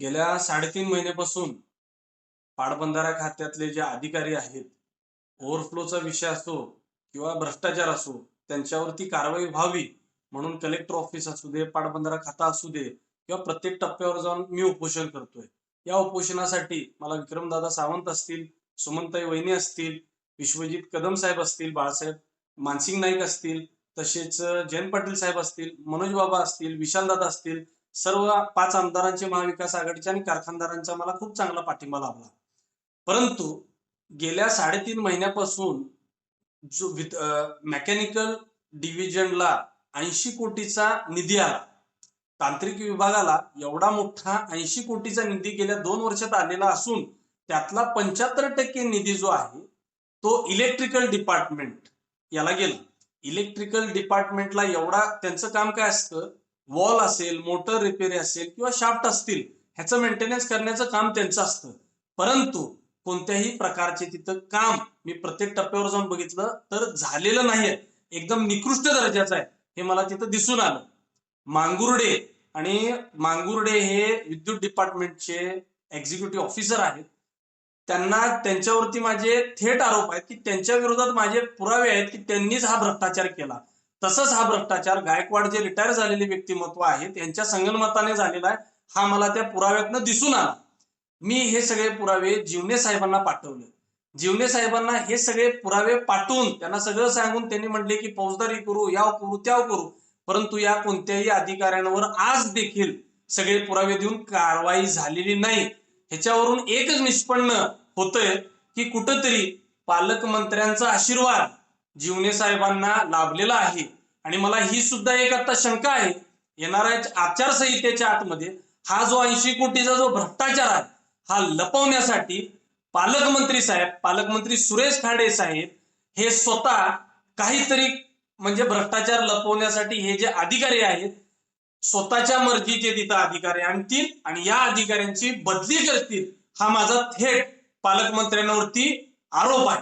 गेल्या साडेतीन महिन्यापासून पाटबंधारा खात्यातले जे अधिकारी आहेत ओव्हरफ्लोचा विषय असो किंवा भ्रष्टाचार असो त्यांच्यावरती कारवाई व्हावी म्हणून कलेक्टर ऑफिस असू दे पाटबंधारा खाता असू दे किंवा प्रत्येक टप्प्यावर जाऊन मी उपोषण करतोय. या उपोषणासाठी मला विक्रमदादा सावंत असतील सुमनताई वहिनी असतील विश्वजित कदम साहेब असतील बाळासाहेब मानसिंग नाईक असतील तसेच जयंत पाटील साहेब असतील मनोज बाबा असतील विशालदादा असतील सर्व पाच आमदारांचे महाविकास आघाडीचे आणि कारखानदारांचा मला खूप चांगला पाठिंबा लाभला. परंतु गेल्या साडेतीन महिन्यापासून जो मेकॅनिकल डिव्हिजनला ऐंशी कोटीचा निधी आला. तांत्रिक विभागाला एवढा मोठा ऐंशी कोटीचा निधी गेल्या दोन वर्षात आलेला असून त्यातला पंच्याहत्तर टक्के निधी जो आहे तो इलेक्ट्रिकल डिपार्टमेंट याला गेला. इलेक्ट्रिकल डिपार्टमेंटला एवढा त्यांचं काम काय असतं? वॉल असेल मोटर रिपेअर असेल किंवा शाफ्ट असतील ह्याचं मेंटेनन्स करण्याचं काम त्यांचं असतं. परंतु कोणत्याही प्रकारचे तिथं काम मी प्रत्येक टप्प्यावर जाऊन बघितलं तर झालेलं नाहीये. एकदम निकृष्ट दर्जाचं आहे. हे मला तिथं दिसून आलं. मांगुर्डे आणि मांगुर्डे हे विद्युत डिपार्टमेंटचे एक्झिक्युटिव्ह ऑफिसर आहेत. त्यांना त्यांच्यावरती माझे थेट आरोप आहेत की त्यांच्या विरोधात माझे पुरावे आहेत की त्यांनीच हा भ्रष्टाचार केला. तसंच हा भ्रष्टाचार गायकवाड जे रिटायर झालेले व्यक्तिमत्व आहेत यांच्या संगणमताने झालेला आहे हा मला त्या पुराव्यातनं दिसून आला. मी हे सगळे पुरावे जीवने साहेबांना पाठवले. जीवने साहेबांना हे सगळे पुरावे पाठवून त्यांना सगळं सांगून त्यांनी म्हटले की फौजदारी करू याव करू त्याव करू. परंतु या कोणत्याही अधिकाऱ्यांवर आज देखील सगळे पुरावे देऊन कारवाई झालेली नाही. ह्याच्यावरून एकच निष्पन्न होतंय की कुठंतरी पालकमंत्र्यांचा आशीर्वाद जीवने साहेबांना लाभलेला आहे. आणि मला ही सुद्धा एक आता शंका आहे. येणाऱ्या आचारसंहितेच्या आतमध्ये हा जो ऐंशी कोटीचा जो भ्रष्टाचार आहे हा लपवण्यासाठी पालकमंत्री साहेब पालकमंत्री सुरेश खाडे साहेब हे स्वतः काहीतरी म्हणजे भ्रष्टाचार लपवण्यासाठी हे जे अधिकारी आहेत स्वतःच्या मर्जीचे तिथं अधिकारी आणतील आणि या अधिकाऱ्यांची बदली करतील हा माझा थेट पालकमंत्र्यांवरती आरोप आहे.